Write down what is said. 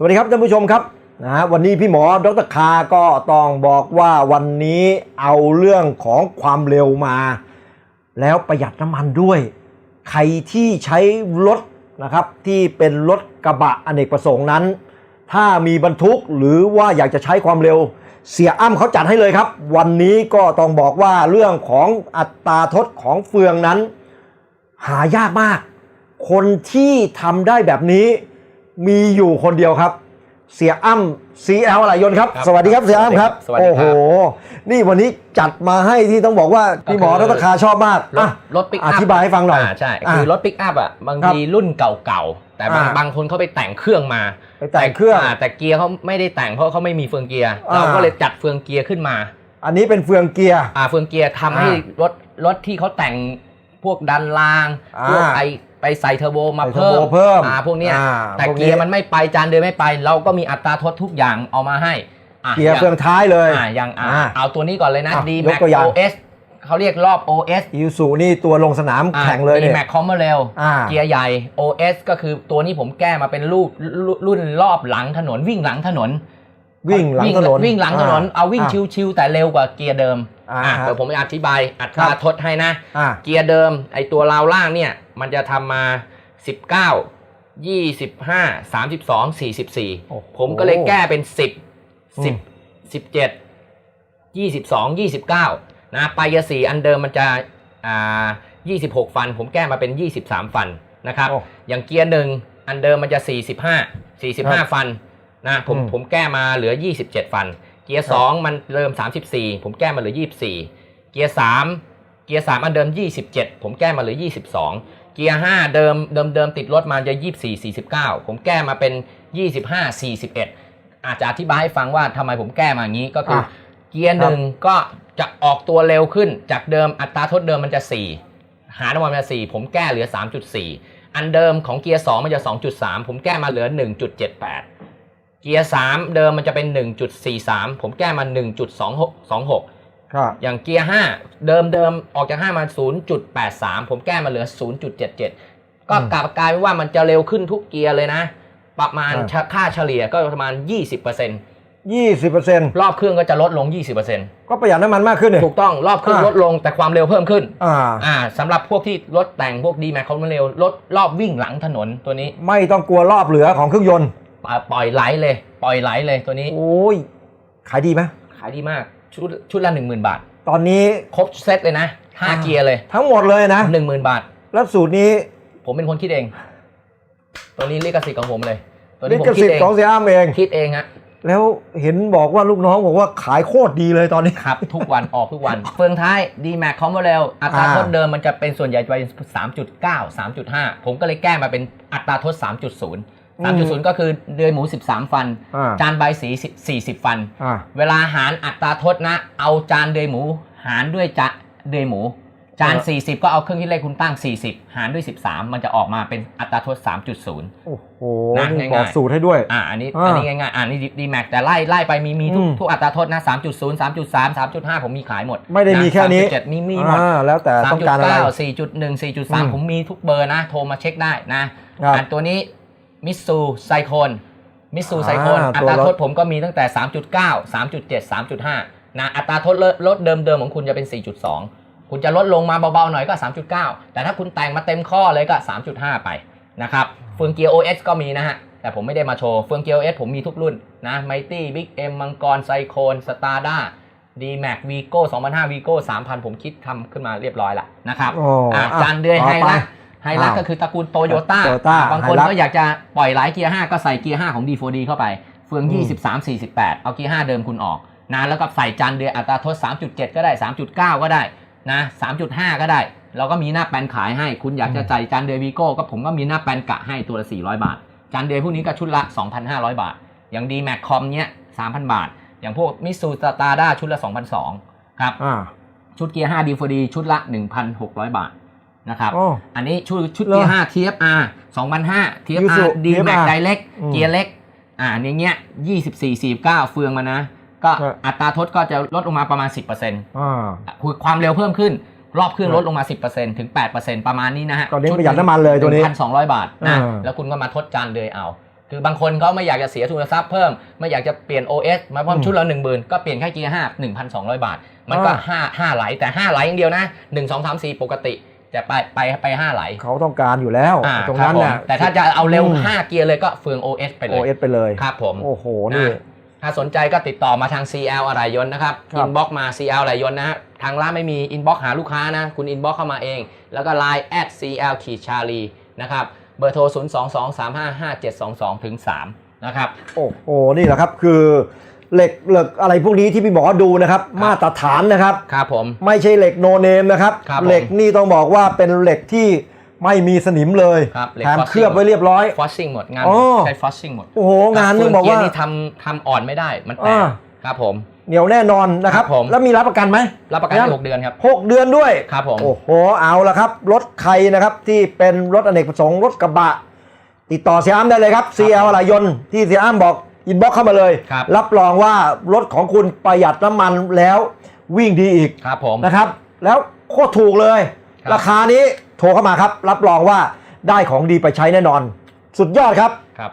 สวัสดีครับท่านผู้ชมครับนะฮะวันนี้พี่หมอดรคาก็ต้องบอกว่าวันนี้เอาเรื่องของความเร็วมา แล้วประหยัดน้ำมันด้วย ใครที่ใช้รถนะครับที่เป็นรถกระบะอเนกประสงค์นั้น ถ้ามีบรรทุกหรือว่าอยากจะใช้ความเร็ว เสียอ้ำเขาจัดให้เลยครับ วันนี้ก็ต้องบอกว่าเรื่องของอัตราทดของเฟืองนั้น หายากมาก คนที่ทำได้แบบนี้ มีอยู่คนเดียวครับ เสียอ้ำ CL อะไรยนต์ครับ ครับสวัสดีครับเสียอ้ำครับสวัสดีครับ โอ้โห นี่วันนี้จัดมาให้ที่ต้องบอกว่าพี่หมอก็คือรัตคาชอบมากรถอะ รถปิกออัพธิบายให้ฟังหน่อยใช่ คือรถปิกอัพอะบางทีรุ่นเก่าๆ แต่บางอ่า บางคนเขาไปแต่งเครื่องมาไปแต่งเครื่องาแต่เกียร์เขาไม่ได้แต่งเพราะเขาไม่มีเฟืองเกียร์อ่า เราก็เลยจัดเฟืองเกียร์ขึ้นมาอันนี้เป็นเฟืองเกียร์ อ่าเฟืองเกียร์ทำให้อ่ารถรถที่เขาแต่งพวกดันรางอ่าพวกไอ ไปใส่เทอร์โบมาใส่เทอร์เพิ่โบมเพิ่มอ่าพวกเนี้ยอ่าแต่พวกนี้เกียร์มันไม่ไปจานเดินไม่ไป เราก็มีอัตราทดทุกอย่างเอามาให้อะเกียร์เฟืองท้ายเลยอ่าอย่างอ่าอ่าเอาตัวนี้ก่อนเลยนะอะ D ยก Max ตัวอย่าง OS เขาเรียกรอบ OS อิวสูนี่ตัวลงสนามแข่งเลยดีเนี่ยแม็กคอมเมอร์เร็วอ่าเกียร์ใหญ่ OS ก็คือตัวนี้ผมแก้มาเป็นรูปรุ่นรุ่นรอบหลังถนนวิ่งหลังถนน วิ่งหลังถนนวิ่งหลังถนนอ่าเอาวิ่งอ่าชิวๆแต่เร็วกว่าเกียร์เดิม อ่าอะฮะเดี๋ยวผมจะอธิบายอัตครัราบทดให้นะ อ่า เกียร์เดิมไอตัวราวล่างเนี่ยมันจะทำมา 19 25 32 44โอ้โหผมก็เลยแก้เป็น 10 อืม 10 17 22 29นะไปยาสีอันเดิมมันจะอ่า26 ฟัน ผมแก้มาเป็น 23 ฟันนะครับ โอ้ อย่างเกียร์หนึ่งอันเดิมมันจะ 45ครับ45 ฟันนะผมอืมผมแก้มาเหลือ 27 ฟัน เกียร์ครับ2มันเดิม34 ผมแก้มาเหลือ 24 เกียร์3เกียร์3อันเดิม 27 ผมแก้มาเหลือ 22 เกียร์5เดิมเดิมเดิมติดรถมาจะ 24 49 ผมแก้มาเป็น 25 41 อาจจะอธิบายให้ฟังว่าทำไมผมแก้มาอย่างนี้ก็คือออะเกียร์หนึ่งก็จะออกตัวเร็วขึ้นจากเดิมอัตราทดเดิมมันจะ 4 หารออกมาเป็น4ผมแก้เหลือ 3.4 อันเดิมของเกียร์2มันจะ 2.3 ผมแก้มาเหลือ 1.78 เกียร์3เดิมมันจะเป็น 1.43 ผมแก้มา 1.26ครับอย่างเกียร์5เดิมเดิมออกจาก5มา 0.83 ผมแก้มาเหลือ 0.77 ก็อืมกลับกลายเป็นว่ามันจะเร็วขึ้นทุกเกียร์เลยนะ ประมาณอ่าค่าเฉลี่ยก็ประมาณ 20%ยี่สิบเปอร์เซ็นต์รอบเครื่องก็จะลดลง20%ก็ประหยัดน้ำมันมากขึ้นเนี่ยถูกต้องรอบเครื่องอ่าลดลงแต่ความเร็วเพิ่มขึ้น อ่าอ่าสำหรับพวกที่รถแต่งพวกดีแม็กเขาเร็วรถรอบวิ่งหลังถนนตัวนี้ ไม่ต้องกลัวรอบเหลือของเครื่องยนต์อ่า ปล่อยไหลเลย ปล่อยไหลเลยตัวนี้โอ้ยขายดีไหมขายดีมากชุดชุดละ10,000บาท ตอนนี้ครบเซตเลยนะอ่า5เกียร์เลย ทั้งหมดเลยนะ10,000บาท แล้วสูตรนี้ผมเป็นคนคิดเอง ตัวนี้ลิขสิทธิ์ของผมเลย ตัวลินี้ผมขคิสิดทเอธิ์งของเสียอ้ามเองคิดเองฮะแล้วเห็นบอกว่าลูกน้องบอกว่าขายโคตรดีเลยตอนนี้ครับ ทุกวันออกทุกวัน เฟืองท้าย d m a x คอมโบเรลอัตราอ่าทดเดิมมันจะเป็นส่วนใหญ่จะเป็น3.9 3.5 ผมก็เลยแก้มาเป็นอัตราทด 3.0 3.0ก็คือเดือยหมู13ฟันอ่าจานใบสี40ฟันอ่าเวลาหารอัตราทดนะ เอาจานเดือยหมูหารด้วยจะเดือยหมู จานเออ40 ก็เอาเครื่องคิดเลขคุณตั้ง 40 หารด้วย 13 มันจะออกมาเป็นอัตราทด3.0โอ้โหนะนี่ง่ายๆบอกสูตรให้ด้วยอ่าอันนี้อ่าอันนี้ง่ายๆอ่านี่ดีแม็กแต่ไล่ไล่ไปมีมีทุกอืมทุกอัตราโทษนะ3.0 3.3 3.5 ผมมีขายหมด ไม่ได้มีแค่นี้ะ3.7มีมีหมดอ่าแล้วแต่ต้องการอะไร3.9 4.1อืม4.3 ผมมีทุกเบอร์นะ โทรมาเช็คได้นะครับอันตัวนี้ มิสซูไซโคนมิสซูไซโคนอ่าอัตัวตราโทษลดผมก็มีตั้งแต่ 3.9 3.7 3.5 นะ อัตราโทษลดเดิมๆของคุณจะเป็น 4.2 คุณจะลดลงมาเบาๆหน่อยก็ 3.9 แต่ถ้าคุณแต่งมาเต็มข้อเลยก็ 3.5 ไปนะครับเฟืองเกียร์ OS ก็มีนะฮะ แต่ผมไม่ได้มาโชว์เฟืองเกียร์ OS ผมมีทุกรุ่นนะไมตี้บิ๊กเอ็มมังกรไซโคนสตาร์ด้าดีแม็กวีโก้2005วีโก้3,000ผมคิดทำขึ้นมาเรียบร้อยละนะครับโอ้อะอะจานเดือยต่อไฮไปลัก ไฮลักอ้าวก็คือตระกูลโตโยต้า Toyota บางคน Hilux ก็อยากจะปล่อยหลายเกียร์ 5 ก็ใส่เกียร์ 5 ของ D4D เข้าไป เฟือง อืม 23 48 เอาเกียร์ 5 เดิมคุณออกนะแล้วก็ใส่จานเดือยอัตราโทษ3.7 ก็ได้ 3.9 ก็ได้นะ3.5 ก็ได้ เราก็มีหน้าแปลนขายให้ คุณอยากจะใส่จานเดือยวีโก้ก็ผมก็มีหน้าแปลนกะให้ตัวละ 400 บาท จานเดือยพวกนี้ก็ชุดละ 2,500 บาท อย่าง D Max Com เนี้ย3,000 บาท อย่างพวกมิสูสตาร์ด้าชุดละ2,200ครับ อ่า ชุดเกียร์5 D4D ชุดละ 1,600 บาท นะครับ โอ้ อันนี้ชุดชุดเหรอเกียร์5 TFR 2,500 TFR Isuzu D Max TFR Direct อืมเกียร์เล็ก อ่าในเงี้ย24 49 เฟืองมานะ ก็ครับ อัตราทดก็จะลดลงมาประมาณ 10%อ่า คือความเร็วเพิ่มขึ้น รอบเครื่องครับลดลงมา 10%ถึง 8%ประมาณนี้นะฮะก็เน้นประหยัดน้ำมันเลยตัวนี้1,200 บาทนะ อ่า แล้วคุณก็มาทดจานเลยเอา คือบางคนเขาไม่อยากจะเสียทุนทรัพย์เพิ่ม ไม่อยากจะเปลี่ยน OS มาเพิ่มอืมชุดละ1 0,000 ก็เปลี่ยนแค่เกียร์5 1,200 บาท มันก็อ่า5 5ไหลแต่ 5 ไหลอย่างเดียวนะ 1 2 3 4 ปกติ จะไปไปไป5ไหลเขาต้องการอยู่แล้ว อ่าตรงครันั้บนผมน่ะแต่ถ้าจะเอาเร็ว อืม 5 เกียร์เลยก็เฟือง OS ไปเลย OS ไปเลย ครับผม โอ้โห นี่ นะ ถ้าสนใจก็ติดต่อมาทาง CL อะไรยนต์นะครับ ครับอินบ็อกมา CL อะไรยนต์นะฮะ ทางร้านไม่มีอินบ็อกหาลูกค้านะ คุณอินบ็อกเข้ามาเอง แล้วก็ Line at CL ขีดชาลีนะครับ เบอร์โทร 0 2 2 3 5 5 7 2 2ถึง3นะครับ โอ้โห นี่แหละครับ คือ เหล็กเหล็กอะไรพวกนี้ที่พี่หมอดูนะครับ มาตรฐานนะครับ ครับผม ไม่ใช่เหล็กโนเนมนะครับ ครับผมเหล็กนี่ต้องบอกว่าเป็นเหล็กที่ไม่มีสนิมเลยครับเหล็กแถม frossing เคลือบไว้เรียบร้อย ฟอสซิ่งหมดงานอ๋อใช้ฟอสซิ่งหมดโอ้โหงานนึงบอกว่า เฟืเนี่ทำทำอ่อนไม่ได้มันแตกอ่า ครับผม เหนียวแน่นอนนะครับ ครับผม แล้วมีรับประกันไหมรับประกันครับให้หกเดือนครับ หกเดือนด้วย ครับผม โอ้โห เอาละครับ รถใครนะครับที่เป็นรถอเนกประสงค์รถกระบะ ติดต่อเสียอ้ํได้เลยครับ CL อะไรยนต์ที่เสียอ้ํบอก อินบ็อกเข้ามาเลย ครับ รับรองว่ารถของคุณประหยัดน้ำมันแล้ววิ่งดีอีกครับผม นะครับ แล้วโคตรถูกเลย ครับ ราคานี้โทรเข้ามาครับ รับรองว่าได้ของดีไปใช้แน่นอน สุดยอดครับ ครับ